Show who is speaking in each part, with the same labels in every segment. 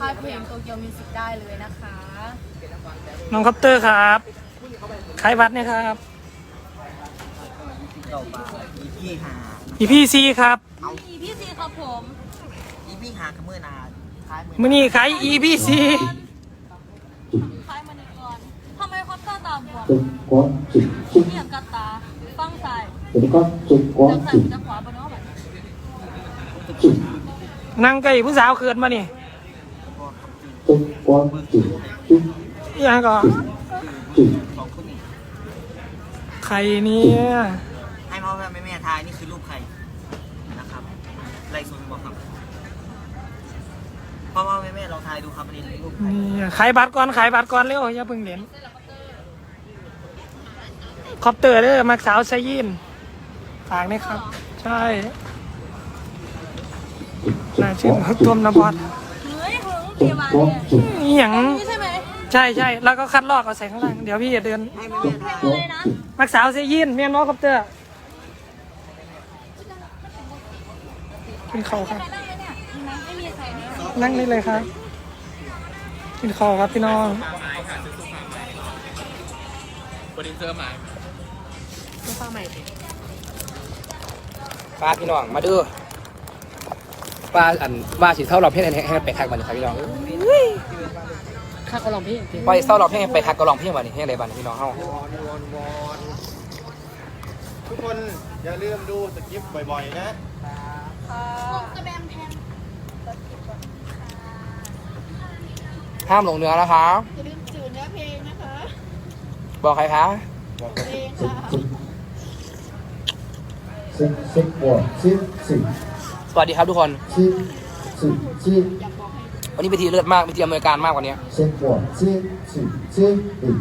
Speaker 1: ค่ายเพลงโตเกียวมิวสิกได้เลยนะคะ
Speaker 2: น้องคอปเตอร์ครับขายวัดเนี่ยครับ
Speaker 3: อีพี
Speaker 2: ซีครับ
Speaker 1: อีพีซีครับผม
Speaker 3: อีพี่หากัมือนาคลายมือ
Speaker 2: มือนี่ขายอีพีซี
Speaker 1: คลายมันอีกก่อนทำไมคอปเตอร์ตาบวม
Speaker 4: จุดก้อ
Speaker 1: นจุยียบกัตาฟังใส่
Speaker 4: จุดก้
Speaker 1: จุดก้อ
Speaker 4: น
Speaker 1: จุดาบนั่ง
Speaker 2: ไก่ผู้สาวเขินมานี่
Speaker 4: เป็นค
Speaker 2: วามยังก็
Speaker 3: จริง
Speaker 2: ใครเนี่ย
Speaker 3: ให้พ่อแม่แม่ทายนี่คือรูปใครนะครับไล่ซูมบอกครับพ่อแม่แม่ลองทายดูครับประเด็รูปใคร
Speaker 2: นี่ขาบัตรก่อนขายบัตรก่อนเร็วอย่าพึ่งเด่นคอปเตอร์เด้อมาสาวไซยินฝากนี่ครับ ใช่น่าชื่นรวมนบอส
Speaker 1: เกพร้อ
Speaker 4: มสุ
Speaker 1: ดนี่ย
Speaker 2: ง
Speaker 1: นี่ใช่ไห
Speaker 2: ใช่ใช่แล้วก็คัดลอกเอาใส่ข้างล่างเดี๋ยวพี่จะเดิน
Speaker 3: ตกพร้อม
Speaker 1: สุ
Speaker 4: ด
Speaker 2: มักสาวเซยินเมียนมอคอปเตอร์กินเขาครับ
Speaker 1: นั่งนี่เล
Speaker 2: ยครับ กินคอครับพี่น้องโปร
Speaker 1: ดิวเซอร์มา
Speaker 5: ฟ้าพี่น้องมาดู ว่าอันว่าสิเศร้าหลอกเพลงอันให้ให้ไปทักมนึ่งครับพี่น้อง
Speaker 1: ข้าก็ลองพี่ไปเศ
Speaker 5: ร้าหลอกเพลงไปทักก็ลองเพลงมานี่เพลงอะไรบ้างพี่น้องเฮ้า
Speaker 6: ทุกคนอย่าลืมดูสกิปบ่อยๆนะ
Speaker 1: กระแบงแพง
Speaker 5: ห้ามหลงเนื้อนะคะ
Speaker 1: อย่าลืมจืดเนื้อเพลงนะคะ
Speaker 5: บอกใครคะบอก
Speaker 1: เพลงค่ะ
Speaker 4: สิบสิบวก
Speaker 5: สิบสิบ สวัสดีครับทุกคน
Speaker 4: ชี้ชี้ชี้
Speaker 5: วันนี้พิธีเลือดมากพิธีอเมริการมากกว่านี้
Speaker 4: เช็คปวดชี้
Speaker 1: ชี้
Speaker 5: ชี้อีก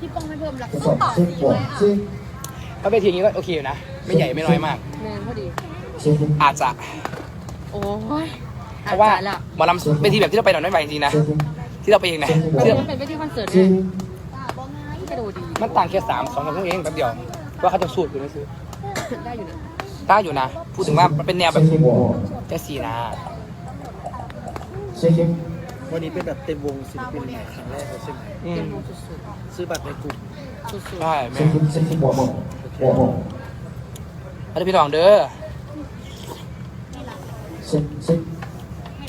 Speaker 7: ที่
Speaker 1: ปองไเพิ่มหล้
Speaker 4: อ
Speaker 1: ต่อ
Speaker 4: ช็
Speaker 1: คดี
Speaker 4: ป
Speaker 1: วไหม
Speaker 5: ดอะชี้พิธีนี้ก็โอเคอยู่นะ ไม่ใหญ่ไม่น้อยมาก
Speaker 1: พอดี
Speaker 5: อาจจะเพราะว่าอจละหมอลำเป็นทีแบบที่เราไปหน่อยไม่ไหวจริงๆนะที่เราไปเองนะเรา
Speaker 1: เป็นไปที่คอนเสิร์ตเลยที่กระโดดดี
Speaker 5: มันต่างแค่สามสองคนเตัวเองแป๊บเดียว ว่าเขาจะสูตรหรือไม่สูตร
Speaker 1: ได้อยู่นะ
Speaker 5: ได้อยู่นะ พูดถึงว่ามันเป็นแนวแบบแค่สีนะ
Speaker 6: วันนี้เป็นแบบเต็มวงศิลปินใหม่ครั้งแรกเลยใช่ไหม
Speaker 5: อืม
Speaker 6: ซื้อบัตรในกลุ่ม
Speaker 5: ใช่
Speaker 4: ไหม่
Speaker 5: อันนี้พี่น้องเด้อ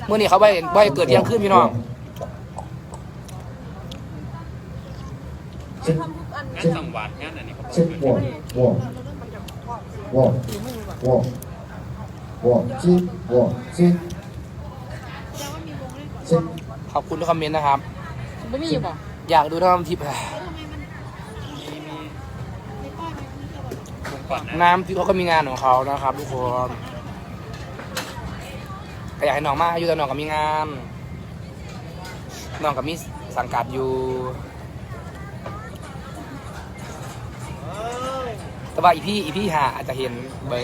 Speaker 5: เมื่อนี้เขาใบใบเกิดยังขึ้นพี่น้อง
Speaker 4: งานสังวัดงานอันเขา
Speaker 5: บอก บคุณทุกคอมเมนต์นะครับ
Speaker 1: ไม่มีอยู่บ่
Speaker 5: อยากดูน้ำทิพย์น้ำทิพย์เขาก็มีงานของเขานะครับ ทุกคนก็อยากให้น้องมากอยู่แต่น้องก็มีงานน้องก็มีสังกัดอยู่แต่ว่าอีพี่อีพี่หาอาจจะเห็นเบิ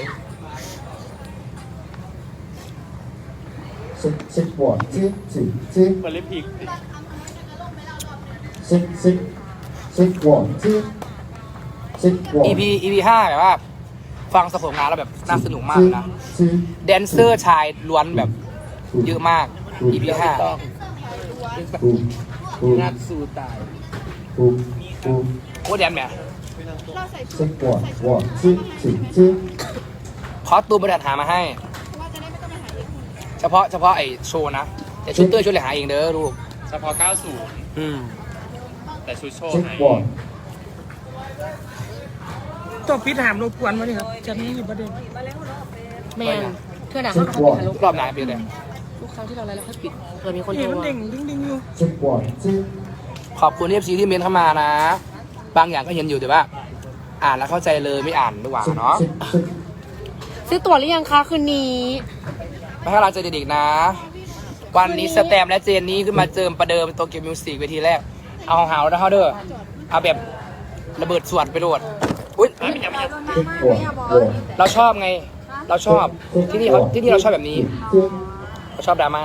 Speaker 5: สิ
Speaker 4: บสิบวอดสิบสิบสิบ
Speaker 6: เหมือนลิพิก
Speaker 4: สิบสิบสิบว
Speaker 5: อดสิบสิบ EP EP ห้าแบบว่า ฟังสะสมงานแล้วแบบน่าสนุกมากนะ แดนเซอร์ชายล้วนแบบเยอะมาก EP ห้า
Speaker 6: งัดสู่ตาย
Speaker 4: โค
Speaker 5: ตรแดนแม่
Speaker 4: สิบวอด
Speaker 5: วอดสิบสิบสิบคอตูมบริษัทหามาให้ เฉพาะเฉพาะไอ้โชว์นะแต่ชุดเต้ยชุดเหลหาเองเด้อลูก
Speaker 8: เฉพาะ 90
Speaker 5: อืม
Speaker 8: แต่ชุดโชว์
Speaker 4: เช็
Speaker 8: ต้บ
Speaker 4: อร์ด
Speaker 2: ตัวพิดหามรบกวนมาเลยครับจะนี้อยู่ประเด็น
Speaker 1: แม่เพื่อนหนาเขาทำเป็น
Speaker 5: รอบไหนเป็นเลย
Speaker 1: ทุกครั้งที่เราไล้วเขาปิดเผื่อมีคน
Speaker 2: ด้งดิ้งดิ้งอยู่
Speaker 4: เช็คบอด
Speaker 5: ขอบคุณเอฟซีที่เมนเข้ามานะ บางอย่างก็เห็นอยู่แต่ว่า อ่านแล้วเข้าใจเลยไม่อ่านดีกว่าเนาะ
Speaker 1: ซื้อตั๋วหรือยังคะคืนนี้
Speaker 5: ไปให้กำลังใจเด็กๆนะ วันนี้สแตมและเจนนี่ขึ้นมาเจิมประเดิมโตเกียวมิวสิกเวทีแรก เอาหาวนะเขาเด้อเอาแบบระเบิดสวดไปโดดอุ้ยเราชอบไง เราชอบที่นี่เขาที่นี่เราชอบแบบนี้เราชอบดราม่า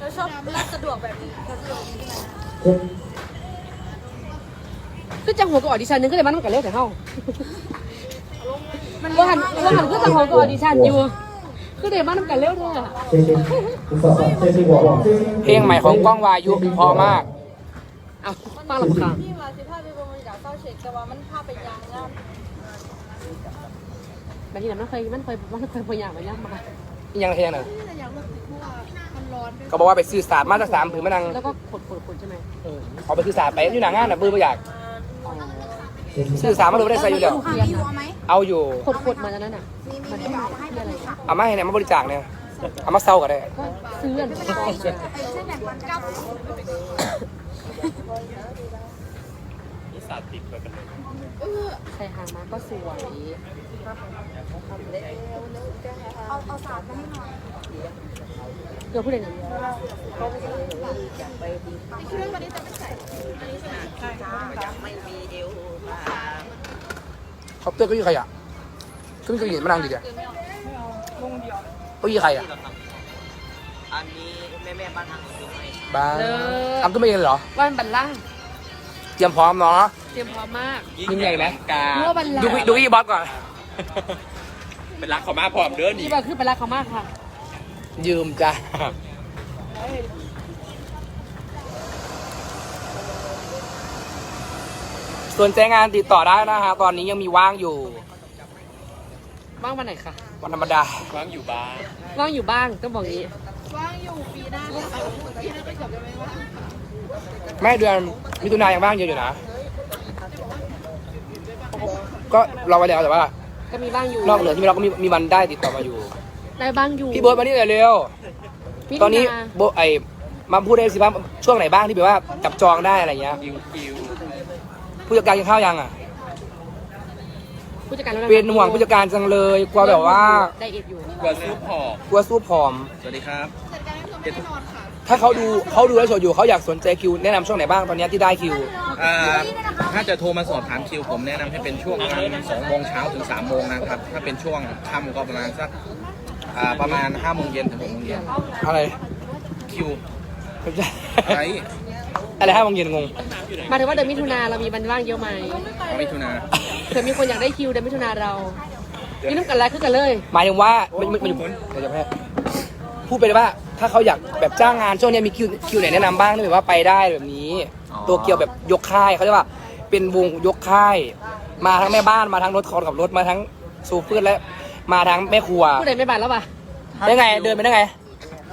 Speaker 1: เราชอบรสะดวกแบบนี้ก็จังหัวกับออดิชันนึงก็เลยมันกันเลืกแต่เฮาว่าหันว่าหันก็จังหัวกับออดิชันอยู่
Speaker 9: คือเดี๋ยวมันกันเร็วเถอ
Speaker 5: เพลงใหม่ของก้องวายุพอมาก
Speaker 9: เอาฟังลำคา
Speaker 1: ญพี่าสิพาไปบต้าเช็แต่ว่ามันพาไปยางงาม
Speaker 9: แบบนี้มันเคยมันเคยมันเคยพยายามมาย่างมา
Speaker 5: ยังเทียนเหรอก็บอกว่าไปซื้อสาบมาสักสามผืนมานัง
Speaker 9: แล้วก็ขดขดขดใช่ไหม
Speaker 5: เอาไปซื้อสาบไปอยู่หนังงานน่ะบื้อไม่อยาก ซื้อศาสตร์มาดูไม่ได้ใส่อยู่เดียว
Speaker 9: เรียนนะ
Speaker 5: เอาอยู่
Speaker 9: ขดขดมาจากนั้นอะมันได้อะไร
Speaker 5: เอามาให้เนี่ยมาบริจาคเนี่ยเอามาเศร้าก็ได้
Speaker 9: ก็ซื้ออันกอง
Speaker 8: นี่สาดติดไปกันเลย
Speaker 9: ใส่หางมาก็สวยเดี๋ยวพูดเลยนะ
Speaker 5: คอ ปเตอร์เก็ยี่ใครอะก็มีเก้าอี้มานั่งดิเดียวเก็ยี่ใครอะ
Speaker 3: อันนี้แม่แม่ๆบ้านทางซื้อให้
Speaker 5: บ้าทำก็ไม่เองเหรอ
Speaker 9: วันบันล่าง
Speaker 5: เตรียมพร้อมเนาะ
Speaker 9: เตรียมพร้อมมาก
Speaker 5: ยิ่งใหญ่ไหม
Speaker 8: กา
Speaker 9: เมื่อบันล่าง
Speaker 5: ดูดูอีบอสก่อน
Speaker 8: เป็นรักเขามาพร้อมเด้อนี่
Speaker 9: นี่แบบขึ้นไปรักเขามากค่ะ
Speaker 5: ยืมจ้ะ ส่วนแจ้งงานติดต่อได้นะฮะตอนนี้ยังมีว่างอยู่
Speaker 9: ว่างวันไหนคะ
Speaker 5: วันธรรมดา
Speaker 8: ว่างอยู่บ้าน
Speaker 9: ว่างอยู่บ้างต้องบอกอย่างนี้
Speaker 5: แม่เดือนมิถุนายนยังว่างเยอะอยู่นะ ก็รอไว้แล้วแต่ว่า
Speaker 9: ก็มีบ้างอยู่
Speaker 5: นอกเหนือที่เราก็มีมีวันได้ติดต่อมาอยู่
Speaker 9: ได้บ้างอยู่
Speaker 5: พี่เบิร์ดมานี่หน่อยเร็ว
Speaker 9: มิถุา
Speaker 5: ตอนนี้โบไอมาพูดได้สิว่าช่วงไหนบ้างที่แบบว่าจับจองได้อะไรเงี้ย
Speaker 8: คิวคิว
Speaker 5: ผู้จัดการกินข้าวยังอะ
Speaker 9: ผู้จัดการแล้ว
Speaker 5: เป็นห่วงผู้จัดการจังเลยกลัวแบบว่า
Speaker 9: ไดเอทอยู่
Speaker 8: กว่าซื้อพอก
Speaker 5: ลัวสู้ผอม
Speaker 8: สวัสดีครับ
Speaker 5: ถ้าเขาดูเขาดูไลฟ์สดอยู่เขาอยากสนใจคิวแนะนำช่วงไหนบ้างตอนเนี้ยที่ได้คิว
Speaker 8: อ่า ถ้าจะโทรมาสอบถามคิวผมแนะนำให้เป็นช่วงประมาณสองโมงเช้าถึงสามโมงนะครับ ถ้าเป็นช่วงค่ำก็ประมาณสัก อ่า ประมาณห้าโมงเย็นถึงหกโมงเย็น
Speaker 5: อะไร
Speaker 8: คิว
Speaker 5: ไม่ใช่
Speaker 8: ไอ้
Speaker 5: อะไรห้าโมงเย็นงง
Speaker 9: หมายถึงว่าเดือนมิถุนาเรามีวันว่างเยอะไหม
Speaker 8: เอามิถุนา
Speaker 9: เผื่อมีคนอยากได้คิวเดือนมิถุนาเรามีน้ำกันไลค์ขึ้นกันเลย
Speaker 5: หมายถึงว่ามันมันมันเดี๋ยวจะแพ้พูดไปเลยว่าถ้าเขาอยากแบบจ้างงานช่วงเนี้ยมีคิวคิวไหนแนะนำบ้างที่แบบว่าไปได้แบบนี้ ตัวเกียวแบบยกค่ายเขาเรียกว่าเป็นวงยกค่าย มาทั้งแม่บ้านมาทั้งรถคอนกับรถมาทั้งซูเปอร์และมาทั้งแม่ครัว
Speaker 9: ผู้ใดไม่บานแล้วป่ะ
Speaker 5: ได้ไงเดินไปได้ไง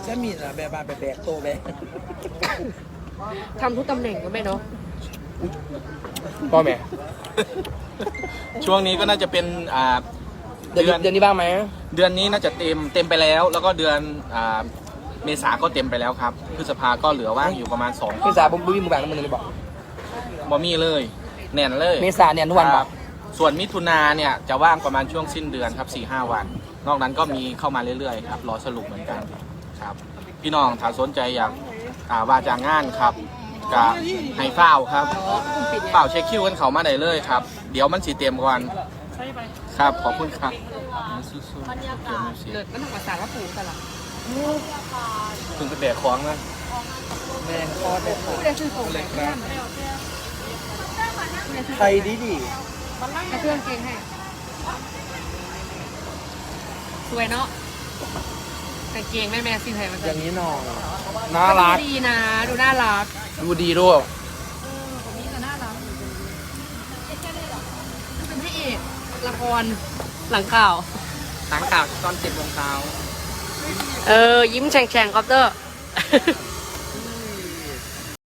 Speaker 3: จะมีอะแบบบ้านแบบแบกโตไป
Speaker 9: ทำทุกตำแหน่งก็ไม่เนาะ
Speaker 5: พ่อแม่
Speaker 8: ช่วงนี้ก็น่าจะเป็นอ่า
Speaker 5: เดือนนี้เดือนนี้บ้างไหม
Speaker 8: เดือนนี้น่าจะเต็มเต็มไปแล้ว แล้วก็เดือนอ่าเมษาก็เต็มไปแล้วครับพฤษภาก็เหลือว่างอยู่ประมาณสอง
Speaker 5: เมษาผมบุ้ยมุกแบงน้ำมันเลยบอก
Speaker 8: บอมี่เลยแน่นเลย
Speaker 5: เมษาเนี่ยทุกวัน
Speaker 8: ค
Speaker 5: บ
Speaker 8: รั
Speaker 5: อบก
Speaker 8: ส่วนมิถุนาเนี่ยจะว่างประมาณช่วงสิ้นเดือนครับ4ี่ห้าวัน นอกนั้นก็มีเข้ามาเรื่อยๆครับรอสรุปเหมือนกันครับ พี่น้องถ้าสนใจอยาก อ่าว่าจ้างงานครับกับไฮเฝ้าวครับเฝ้าวเช็คคิวกันเขามาได้เลยครับ เดี๋ยวมันสีเต็มก่อนครับขอบคุณครับสู้ๆเดี๋ยวมันสิ
Speaker 9: เกิดมันทำภาษาว่าปูกันละ
Speaker 8: ถึงกระแดกของนะ
Speaker 9: ผู้ใดซื้อของเลย
Speaker 3: ไทยดีดี
Speaker 9: กระเทืองเกงให้สวยเนาะกางเกงแม่แม่สิไทยมัน
Speaker 3: อย่างนี้หนอง
Speaker 5: น่ารัก
Speaker 9: ดีนะ ดูน่ารัก
Speaker 5: ดูดีด้วย
Speaker 9: เป็นพระเอกละครหลังข่าว
Speaker 5: หลังจากตอนเจ็ดโมงเช้า
Speaker 9: เออ ยิ้มแฉ่งๆคอปเตอร์